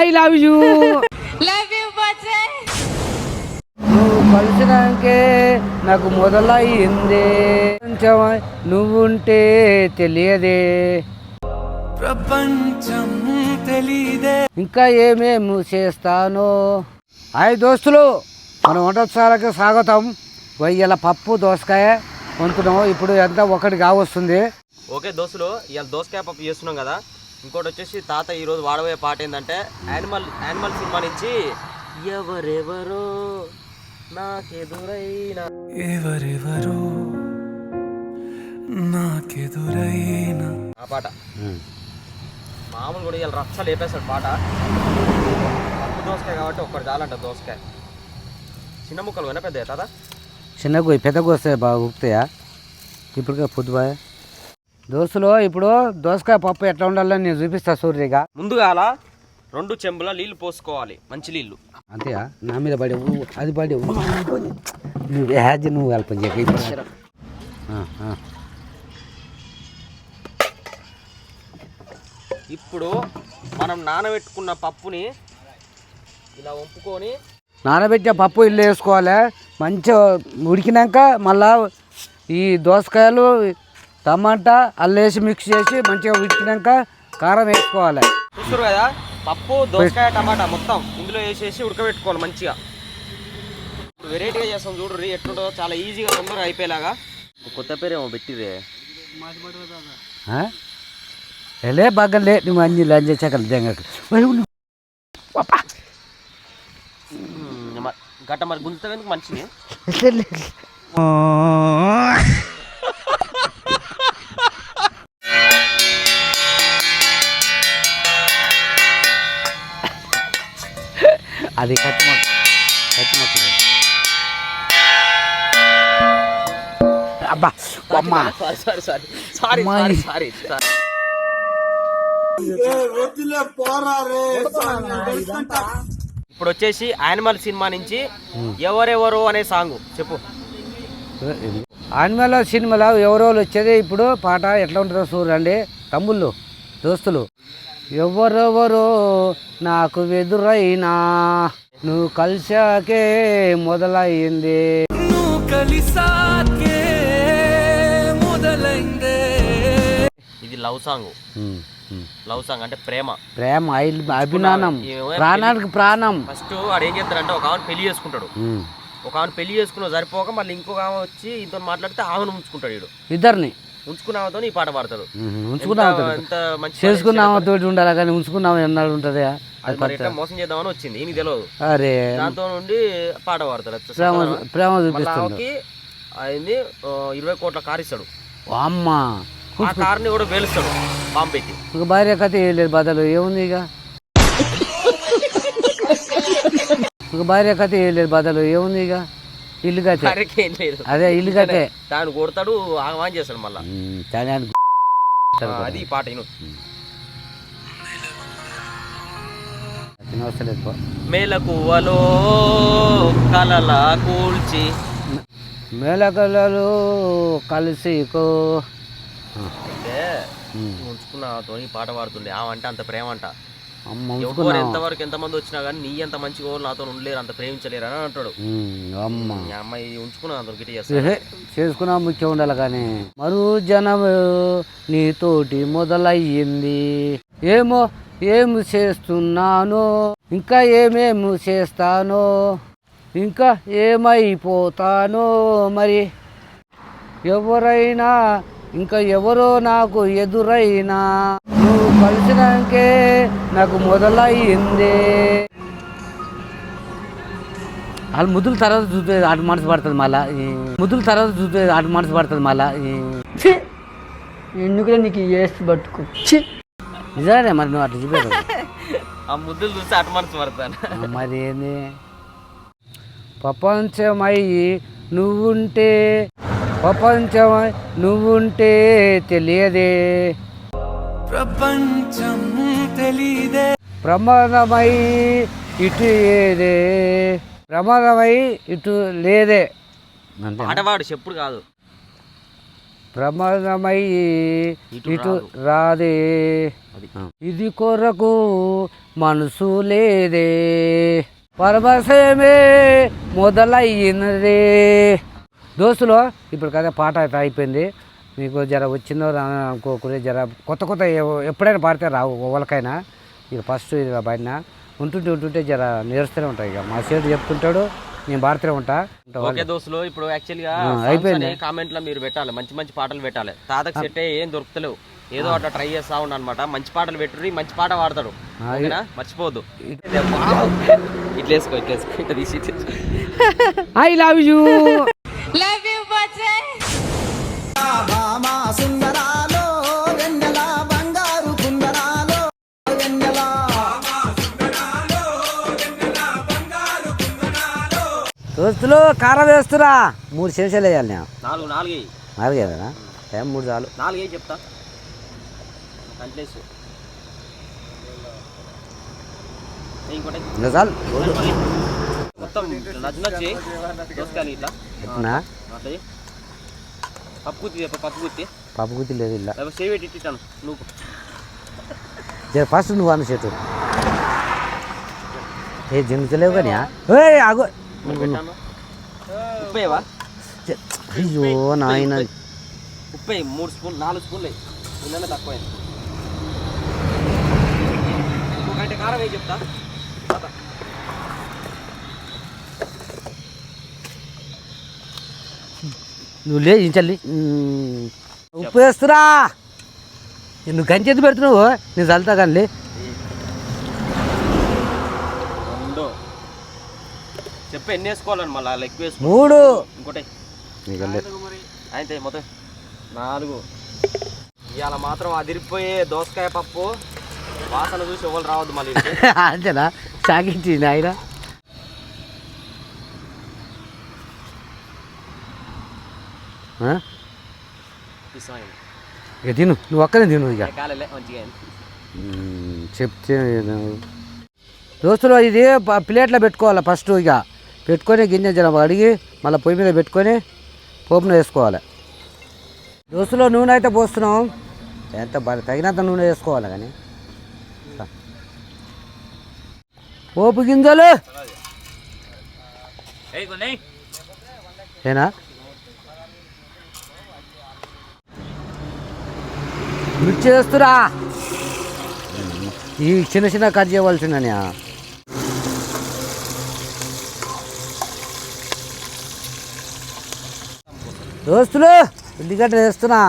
I love you love you బచ్చే నువ్వు కలిసినాకే నాకు మొదలయ్యింది. కొంచెం నువ్వుంటే తెలియదే. ప్రపంచం తెలీదే ఇంకా ఏమేమి చేస్తాను. హాయ్ దోస్తులు మన వంటశాలకి స్వాగతం. ఇలా పప్పు దోసకాయ వండుతున్నాము ఇప్పుడు ఎంత ఒకటి కావస్తుంది. ఓకే దోస్తులు ఇవాళ దోసకాయ పప్పు చేస్తున్నాం కదా. ఇంకోటి వచ్చేసి తాత ఈరోజు వాడబోయే పాట ఏంటంటే యానిమల్ యానిమల్ సినిమా నుంచి ఎవరెవరో నాకెదురైనా ఎవరెవరో నాకెదురైనా ఆ పాట. మామూలు కూడా ఇవాళ రచ్చ లేపేస్తాడు పాట. పప్పు దోసకాయ కాబట్టి ఒక్కటి చాలంట దోసకాయ. చిన్న ముక్కలు విన పెద్ద తాత? చిన్న పెద్ద వస్తే బాగా ఉపుతాయా ఇప్పుడు పొద్దుబా దోస్తులు ఇప్పుడు దోసకాయ పప్పు ఎట్లా ఉండాలని నేను చూపిస్తా సూర్యగా. ముందుగా అలా రెండు చెంబుల నీళ్ళు పోసుకోవాలి మంచి నీళ్ళు. అంతేయా? నా మీద పడి అది పడి నువ్వు హ్యాజ్ నువ్వు కలపని చెప్పి. ఇప్పుడు మనం నానబెట్టుకున్న పప్పుని ఇలా వంపుకొని నానబెట్టిన పప్పు ఇల్లు వేసుకోవాలి. మంచిగా ఉడికినాక మళ్ళా ఈ దోసకాయలు టమాటా అల్లేసి మిక్స్ చేసి మంచిగా ఉడికినాక కారం వేసుకోవాలి. చూస్తారు కదా? పప్పు దోసకాయ టమాటా మొత్తం ఇందులో వేసేసి ఉడకబెట్టుకోవాలి మంచిగా. ఇప్పుడు వెరైటీగా చేస్తాం చూడరు ఎట్లుంటుందో చాలా ఈజీగా తొందరగా అయిపోయేలాగా. కొత్త పేరేమో పెట్టిరే? లే బాగా లే నువ్వు అన్ని లంచ్ చేసాక గట్ట మరి గుంజుతావేందుకు మంచిది? అది అబ్బా అమ్మ sorry sorry sorry sorry. Sorry ఇప్పుడు వచ్చేసి యానిమల్ సినిమా నుంచి ఎవరెవరు అనే సాంగ్. చెప్పు. ఆనిమల్ సినిమాలో ఎవరో వచ్చేది? ఇప్పుడు పాట ఎట్లా ఉంటుందో చూడండి. తమ్ముళ్ళు దోస్తులు. ఎవరెవరో నాకు ఎదురైనా నువ్వు కలిసాకే మొదలయ్యింది నువ్వు కలిసాకే మొదలైందే. ఇది లవ్ సాంగ్. లవ్ సాంగ్ అంటే ప్రేమ. ప్రేమ ఐ- అభిమానం. ప్రాణానికి ప్రాణం. ఫస్ట్ వాడు ఏం చేస్తాడంటే ఒక ఆమెను పెళ్ళి చేసుకుంటాడు. ఒక ఆమెను పెళ్ళి చేసుకున్న సరిపోక మళ్ళీ ఇంకొక ఆమె వచ్చి ఇంతో మాట్లాడితే ఆమెను ఉంచుకుంటాడు ఇద్దరిని. ఉంచుకున్న ఆమెతో ఈ పాట పాడతాడు ఉమ్, ఉంచుకున్నావు ఎంత- మంచి. తోటి ఉండాలి కానీ ఉంచుకున్నావు ఎన్నాడు ఉంటుంది అది ఎట్లా మోసం చేద్దామని వచ్చింది నీకు తెలియదు అరే. దాంతో నుండి పాట పాడతాడు అది ప్రేమ. ప్రేమ చూపిస్తుంది అయింది ఇరవై కోట్ల కారు ఇస్తాడు. అమ్మ. ఆ కార్ని కూడా వేలుస్తాడు బాంబు పెట్టి. ఇక భార్య కథ లేదు బదులు ఏముంది ఇక? ఇక భార్య కథ లేదు బదులు ఏముంది ఇక? ఇల్లు లేదు. అదే ఇల్లు కథే దాన్ని కొడతాడు ఆగమాన్ చేస్తాడు మళ్ళా. ఆ, అది పాట. మేలకువలో కలల కూల్చి. మేళకళలు కలిసికో అయితే ఉమ్, ఉంచుకున్నతో పాట పాడుతుండే ఆమె అంటే అంత ప్రేమ అంట ఎవరు ఎంతవరకు ఎంతమంది వచ్చినా కానీ నీ ఎంత మంచిగా వాళ్ళు నాతో ఉండలేరు అంత ప్రేమించలేరు అని అంటాడు. అమ్మాయి ఉంచుకున్నా గిట్టి ఏహే, చేసుకున్నా ముఖ్యం ఉండాలి కానీ మరు జనము నీతోటి మొదలయ్యింది. ఏమో ఏమి చేస్తున్నానో ఇంకా ఏమేమి చేస్తానో ఇంకా ఏమైపోతానో మరి ఎవరైనా ఇంకా ఎవరో నాకు ఎదురైనా. కలిసినాకే నాకు మొదలయ్యింది. వాళ్ళు ముద్దుల తర్వాత చూస్తే అటు మనసు పడుతుంది మళ్ళా. ముద్దుల తర్వాత చూస్తే అటు మనసు పడుతుంది మళ్ళా. ఈ ఎందుకులే నీకు ఏసి పట్టుకో! నిజమే మరి నువ్వు అటు చూపేది ఆ ముద్దులు చూస్తే అటు మనసు పడతాను. మరి ఏంది? ప్రపంచమై నువ్వుంటే ప్రపంచమై నువ్వుంటే తెలియదే. ప్రపంచం తెలీదే. ప్రమాదమై ఇటు ఏదే ప్రమాదమై ఇటు లేదే. పాటవాడు చెప్పుడు కాదు. ప్రమాదమై ఇటు రాదు. ఇది కొరకు మనసు లేదే. పరమశమే మొదలయ్యినదే దోస్తులు ఇప్పుడు కదా పాట అయిపోయింది. మీకు జర వచ్చిందో అనుకోకుండా జర కొత్త కొత్త ఎప్పుడైనా పాడితే రావు ఎవరికైనా ఇక ఫస్ట్ ఇది పాడిన. ఉంటుంటే ఉంటుంటే జర నేర్స్తూనే ఉంటాయి ఇక. మా సేటు చెప్తుంటాడు నేను పాడుతూనే ఉంటా. ఓకే దోస్తులు ఇప్పుడు యాక్చువల్గా అయిపోయింది. కామెంట్లో మీరు పెట్టాలి. మంచి మంచి పాటలు పెట్టాలి. తాతకు సెట్ ఏం దొరుకుతలేవు. ఏదో అట్లా ట్రై చేస్తా ఉన్నా అనమాట మంచి పాటలు పెట్టుర్రి మంచి పాట పాడతాడు ఆ, ఓకేనా? మర్చిపోవద్దు. ఇట్లా తీసి. ఐ లవ్ యూ దోస్తులు కారం వేస్తురా. మూడు శేషాలు వేయాలి నేను. నాలుగు నాలుగు. వేయి. నాలుగేనా ఏం మూడు చాలు. నాలుగు చెప్తా. ఇంకా చాలు. మొత్తం నచ్చి దోసకాయలు ఇట్లా. పప్పు గుత్తి పప్పు గుత్తి. పప్పు గుత్తి లేదు ఇలా సేవ్ ఇట్టాను నువ్వు ఫస్ట్ నువ్వు అన్న చెట్టు ఏ జింగుతలేవు కానీ ఆగు. ఉప్పేవా? అయ్యో నాయన. ఉప్పే మూడు స్పూన్ నాలుగు స్పూన్లు. నిన్న తక్కువైంది. ఇంకొకటి కారం వేయి చెప్తా. నువ్వు లే ఇంచల్లి ఉప్పు వేస్తురా. నువ్వు గంచెత్తి పెడుతున్నావు? నేను చల్లుతా కానీ లే రెండు వేసుకోవాలని మళ్ళీ? అలా ఎక్కువ వేసుకో. మూడు. ఇంకోటి. అయితే మొత్తం నాలుగు. ఇవాళ మాత్రం అదిరిపోయే దోసకాయ పప్పు. వాసన చూసి ఎవరు రావద్దు మళ్ళీ. అంతేనా? సాగించి నాయన. ఆ? ఇష్టమైంది ఇక తిను. నువ్వు ఒక్కనే తిను ఇక. చెప్తే దోస్తులు ఇది ప- ప్లేట్లో పెట్టుకోవాలి ఫస్ట్ ఇక. పెట్టుకొని గింజ జర అడిగి మళ్ళీ పొయ్యి మీద పెట్టుకొని పోపున వేసుకోవాలి. దోస్తులో నూనె అయితే పోస్తున్నాం. ఎంత బాగా తగినంత నూనె వేసుకోవాలి కానీ. పోపు గింజలు. ఏనా? మిర్చి వేస్తురా. ఈ చిన్న చిన్న కట్ చేయవలసిందని. దోస్తులు ఉల్లిగడ్డ వేస్తున్నా.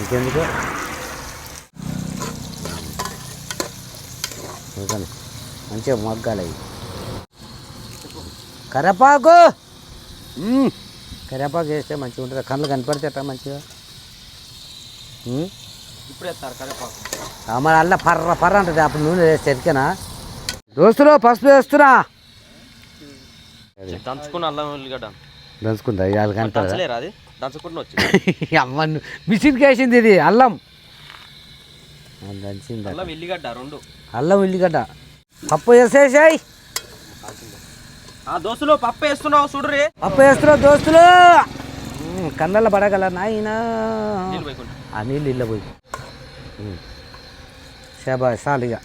ఇంకెందుకు? మంచిగా మగ్గాలి కరేపాకు. కరేపాకు వేస్తే మంచిగా ఉంటుంది? కళ్ళు కనపడితే మంచిగా. ఇప్పుడు వేస్తారు కరేపాకు. మరి అల్ల పర్ర పర్ర ఉంటుంది అప్పుడు నూనె వేస్తే ఎరికేనా? దోస్తులు పసుపు వేస్తున్నా. దంచుకున్న అల్లం ఉల్లిగడ్డ దంచుకుందా? ఇవాళ దంచలేరా అది? దంచకుండా వచ్చింది. అమ్మ మిషన్కి వేసింది ఇది అల్లం. ఆ, దంచింది అల్లం ఎల్లిగడ్డ రెండు. అల్లం ఉల్లిగడ్డ పప్పు వేసేసాయి ఆ దోస్తులు పప్పు వేస్తున్నావు చూడురే పప్పు వేస్తున్నావు దోస్తులు. కన్నెల పడగల నాయనా. ఆ నీళ్ళు ఇళ్ళ పోయి. షాబా చాలు ఇక.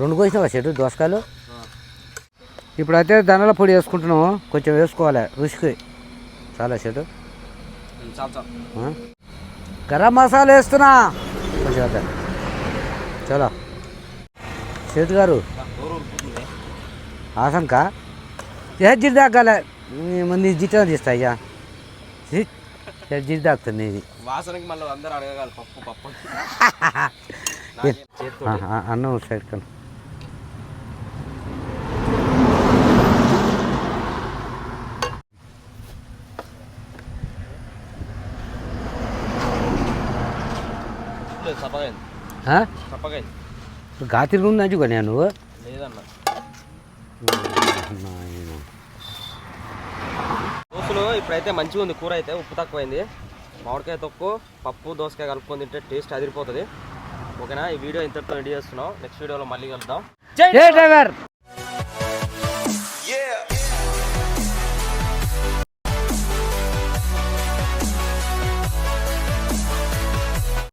రెండు కోసినావా చెట్టు దోసకాయలు? ఇప్పుడైతే ధనల పొడి వేసుకుంటున్నాము కొంచెం వేసుకోవాలి. రుచికి. చాలా చాలు చాలు. ఆ? గరం మసాలా వేస్తున్నా. కొంచెం అదే చలో. సేటు గారు. ఆసంక ఏ జిడ్డు దాకాలే మంది జిట్ట తీస్తా అయ్యా. జిడ్డు దాకుతుంది ఇది వాసనకి మళ్ళీ అందరూ అడగగాలి పప్పు పప్పు. ఆ, ఆ, అన్నం సైడ్ కను. గాతిరి ఉంది నంచుకొని నువ్వు లేదన్న. ఇప్పుడైతే మంచిగా ఉంది కూర అయితే ఉప్పు తక్కువైంది. మామిడికాయ తొక్కు పప్పు దోసకాయ కలుపుకొని తింటే టేస్ట్ అదిరిపోతుంది. ఓకేనా? ఈ వీడియో ఇంతటితో రెడీ చేస్తున్నాం. నెక్స్ట్ వీడియోలో మళ్ళీ కలుద్దాం. డ్రైవర్!